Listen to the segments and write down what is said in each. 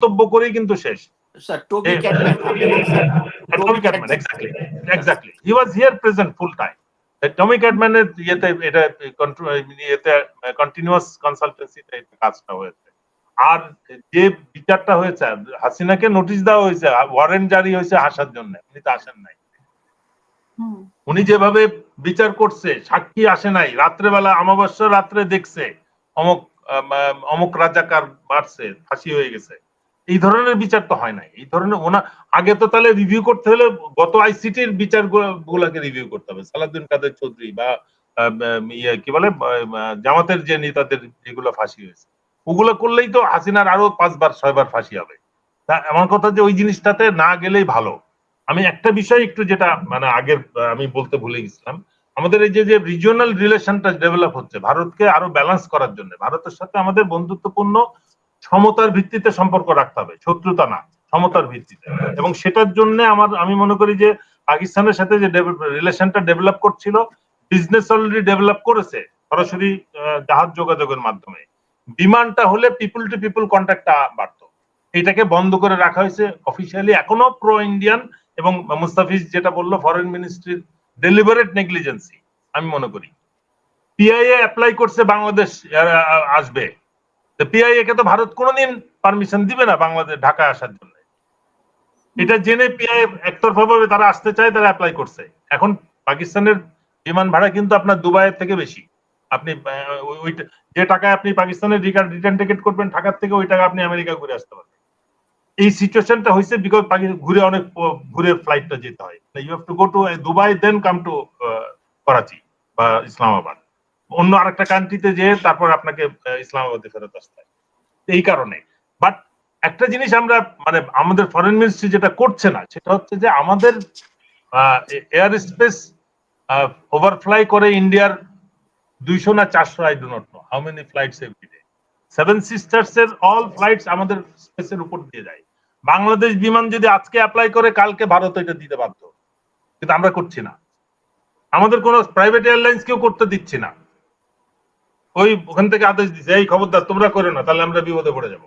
মন্তব্য করেই কিন্তু শেষ। Sir Toby Cadman Tommy Cadman exactly exactly he was here present full time Tommy ক্যাটম্যানের ইয়েতে এটা ইয়েতে কন্টিনিউয়াস কনসালটেন্সিতে কাজটা হয়েছে। আর যে বিচারটা হয়েছে হাসিনাকে নোটিশ দেওয়া হয়েছে ওয়ারেন্ট জারি হয়েছে আসার জন্য উনি তো আসেন নাই। উনি যেভাবে বিচার করছে সাক্ষী আসে নাই রাত্রেবেলা অমাবস্যা রাত্রে দেখছে অমুক অমুক রাজাকার মারছে ফাঁসি হয়ে গেছে। এই ধরনের বিচার তো হয় নাই। এই ধরনের ওনা আগে তো তাহলে রিভিউ করতে হলে গত আইসিটির বিচার গুলাকে রিভিউ করতে হবে। সালাউদ্দিন কাদের চৌধুরী বা ইয়ে কি বলে জামাতের যে নেতাদের যেগুলো ফাঁসি হয়েছে, ওগুলো করলেই তো হাসিনার আরও পাঁচবার, ছয়বার ফাঁসি হবে। তা আমার কথা যে ওই জিনিসটাতে না গেলেই ভালো। আমি একটা বিষয় একটু যেটা মানে আগের, আমি বলতে ভুলে গেছিলাম। আমাদের এই যে যে রিজিওনাল রিলেশনটা ডেভেলপ হচ্ছে, ভারতকে আরও ব্যালেন্স করার জন্য, ভারতের সাথে আমাদের বন্ধুত্বপূর্ণ সমতার ভিত্তিতে সম্পর্ক রাখতে হবে, শত্রুতা না, সমতার ভিত্তিতে। এবং সেটার জন্য আমার, আমি মনে করি যে পাকিস্তানের সাথে যে রিলেশনটা ডেভেলপ করছিল বিজনেস অলরেডি ডেভেলপ করেছে সরাসরি জাহাজ যোগাযোগের মাধ্যমে। বিমানটা হলে পিপুল টু পিপুল কন্ট্যাক্টটা বাড়তো। এটাকে বন্ধ করে রাখা হয়েছে অফিসিয়ালি এখনও প্রো ইন্ডিয়ান এবং মুস্তাফিজ যেটা বলল ফরেন মিনিস্ট্রির ডেলিভারেট নেগলিজেন্সি আমি মনে করি। পিআইএ অ্যাপ্লাই করছে, বাংলাদেশ আসবে। পিআইএ কে তো ভারত কোনোদিন পারমিশন দিবে না বাংলাদেশ ঢাকায় আসার জন্য। এটা জেনে পিআইএ একতরফা তারা আসতে চায়, তারা অ্যাপ্লাই করছে। এখন পাকিস্তানের বিমান ভাড়া কিন্তু আপনার দুবাইয়ের থেকে বেশি। আপনি ওই- যে টাকায় আপনি পাকিস্তানের রিটার্ন টিকিট করবেন ঢাকার থেকে, ওই টাকা আপনি আমেরিকা ঘুরে আসতে পারবেন। এই সিচুয়েশনটা হয়েছে বিকজ ঘুরে অনেক, ঘুরে ফ্লাইটটা যেতে হয়। You have to go to Dubai then come to Karachi বা ইসলামাবাদ অন্য আরেকটা কান্ট্রিতে যেয়ে তারপর আপনাকে ইসলামাবাদে ফেরত আসতে এই কারণে। বাট একটা জিনিস আমরা মানে আমাদের ফরেন মিনিস্ট্রি যেটা করছে না, সেটা হচ্ছে যে আমাদের এয়ার স্পেস ওভারফ্লাই করে ইন্ডিয়ার দুইশো না চারশো I do know how many flights every day Seven Sisters এর অল ফ্লাইটস আমাদের স্পেসের উপর দিয়ে যায়। বাংলাদেশ বিমান যদি আজকে অ্যাপ্লাই করে, কালকে ভারত এটা দিতে বাধ্য। কিন্তু আমরা করছি না। আমাদের কোনো প্রাইভেট এয়ারলাইন্স কেউ করতে দিচ্ছি না। ওই ওখান থেকে আদেশ দিচ্ছে এই খবরদার তোমরা করো না তাহলে আমরা বিপদে পড়ে যাব।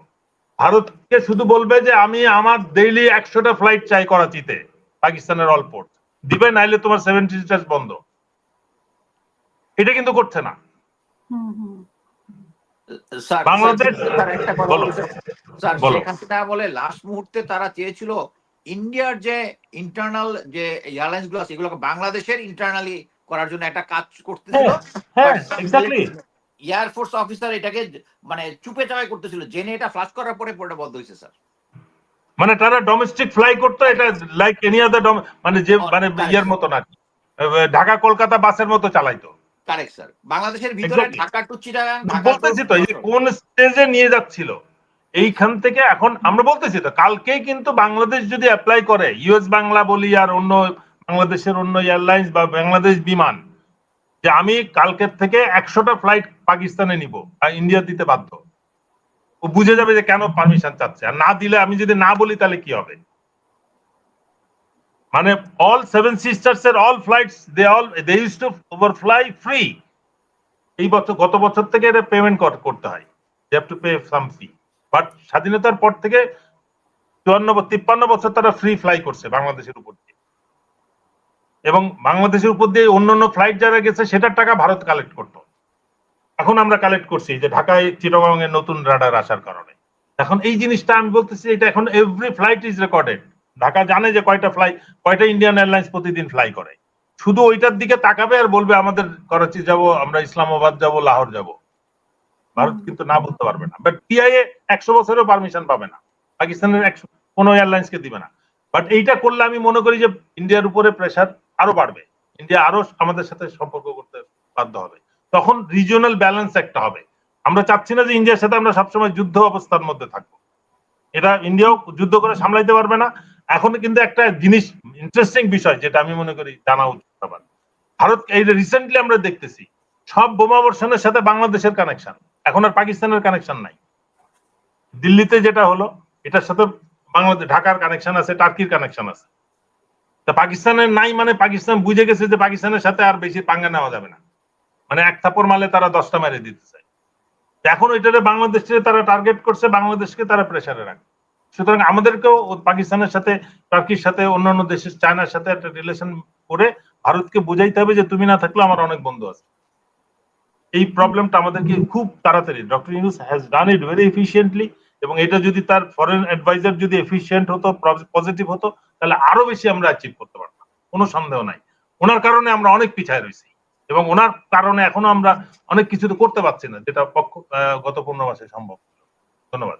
ভারতকে শুধু বলবে যে আমি আমার ডেইলি একশোটা ফ্লাইট চাই করাচিতে পাকিস্তানের অল পোর্ট দিবে নাইলে তোমার সেভেন সিস্টার্স বন্ধ। এটা কিন্তু করছে না। বাংলাদেশ- বলো। লাস্ট মুহূর্তে তারা চেয়েছিল ইন্ডিয়ার যে ইন্টারনাল যে এয়ারলাইন্সগুলো আছে এগুলোকে বাংলাদেশের ইন্টারনালি করার জন্য একটা কাজ করতেছিল। হ্যাঁ এক্স্যাক্টলি এয়ারফোর্স অফিসার এটাকে মানে চুপে চাপাই করতেছিল। জেনে এটা ফ্লাশ করার পরে পরে বন্ধ হয়েছে স্যার মানে তারা ডোমেস্টিক ফ্লাই করতো এটা লাইক এনি আদার মানে যে মানে ইয়ের মতো না ঢাকা কলকাতা বাসের মতো চালাইতো। কারেক্ট স্যার বাংলাদেশের ভিতরে ঢাকা টু চিটাগাং বলতেছি তো এই কোন স্টেজে নিয়ে যাচ্ছিল এইখান থেকে এখন আমরা বলতেছি তো কালকেই কিন্তু বাংলাদেশ যদি অ্যাপ্লাই করে ইউএস বাংলা বলি আর অন্য বাংলাদেশের অন্য এয়ারলাইন্স বা বাংলাদেশ বিমান যে আমি কালকের থেকে একশোটা ফ্লাইট পাকিস্তানে নিব আর ইন্ডিয়া দিতে বাধ্য। ও বুঝে যাবে যে কেন পারমিশন চাচ্ছে। আর না দিলে আমি যদি না বলি তাহলে কি হবে? মানে অল সেভেন সিস্টার্স এর all flights they all they use to overfly free এই বছর, গত বছর থেকে এটা পেমেন্ট করতে হয়। They have to pay some fee but স্বাধীনতার পর থেকে চুয়ান্ন তিপ্পান্ন বছর তারা ফ্রি ফ্লাই করছে বাংলাদেশের উপর দিয়ে। এবং বাংলাদেশের উপর দিয়ে অন্যান্য ফ্লাইট যারা গেছে, সেটার টাকা ভারত কালেক্ট করতো। এখন আমরা কালেক্ট করছি যে ঢাকায় চিটাগং এর নতুন রাডার আসার কারণে। এখন এই জিনিসটা আমি বলতেছি, এটা এখন every flight is recorded Dhaka জানে যে কয়টা ফ্লাই কয়টা ইন্ডিয়ান এয়ারলাইন্স প্রতিদিন ফ্লাই করে। শুধু ওইটার দিকে তাকাবে আর বলবে, আমাদের করাচি যাব, আমরা ইসলামাবাদ যাব, লাহোর যাব। ভারত কিন্তু না বলতে পারবে না। বাট পিআইএ একশো বছরেও পারমিশন পাবে না। পাকিস্তানের একশো কোনো এয়ারলাইন্সকে দিবে না। বাট এইটা করলে আমি মনে করি যে ইন্ডিয়ার উপরে প্রেশার আরও বাড়বে। ইন্ডিয়া আরও আমাদের সাথে সম্পর্ক করতে বাধ্য হবে। তখন রিজিওনাল ব্যালেন্স একটা হবে। আমরা চাচ্ছি না যে ইন্ডিয়ার সাথে আমরা সবসময় যুদ্ধ অবস্থার মধ্যে থাকব। এটা ইন্ডিয়াও যুদ্ধ করে সামলাইতে পারবে না। এখন কিন্তু একটা জিনিস ইন্টারেস্টিং বিষয় যেটা আমি মনে করি জানা উচিত সবার। ভারত, এই রিসেন্টলি আমরা দেখতেছি, সব বোমা বর্ষণের সাথে বাংলাদেশের কানেকশন এখন আর পাকিস্তানের কানেকশন নাই। দিল্লিতে যেটা হলো, এটার সাথে বাংলাদেশ, ঢাকার কানেকশন আছে, টার্কির কানেকশন আছে। তা পাকিস্তানের নাই মানে পাকিস্তান বুঝে গেছে যে পাকিস্তানের সাথে আর বেশি পাঙ্গা নেওয়া যাবে না। মানে এক থাপড় মালে তারা দশটা মেরে দিতে চায়। এখন ওইটারে বাংলাদেশে তারা টার্গেট করছে, বাংলাদেশকে তারা প্রেসারে রাখে সুতরাং আমাদেরকেও পাকিস্তানের সাথে টার্কির সাথে, অন্যান্য দেশের চায়নার সাথে একটা রিলেশন করে ভারতকে বুঝাইতে হবে যে তুমি না থাকলে আমার অনেক বন্ধু আছে। এই প্রবলেমটা আমাদেরকে খুব তাড়াতাড়ি doctor Yunus has done it very efficiently এবং এটা যদি তার ফরেন অ্যাডভাইজার যদি এফিসিয়েন্ট হতো পজিটিভ হতো, তাহলে আরও বেশি আমরা অ্যাচিভ করতে পারতাম। কোনো সন্দেহ নাই। ওনার কারণে আমরা অনেক পিছায় রয়েছি এবং ওনার কারণে এখনও আমরা অনেক কিছু তো করতে পারছি না, যেটা পক্ষ গত পনেরো মাসে সম্ভব ধন্যবাদ।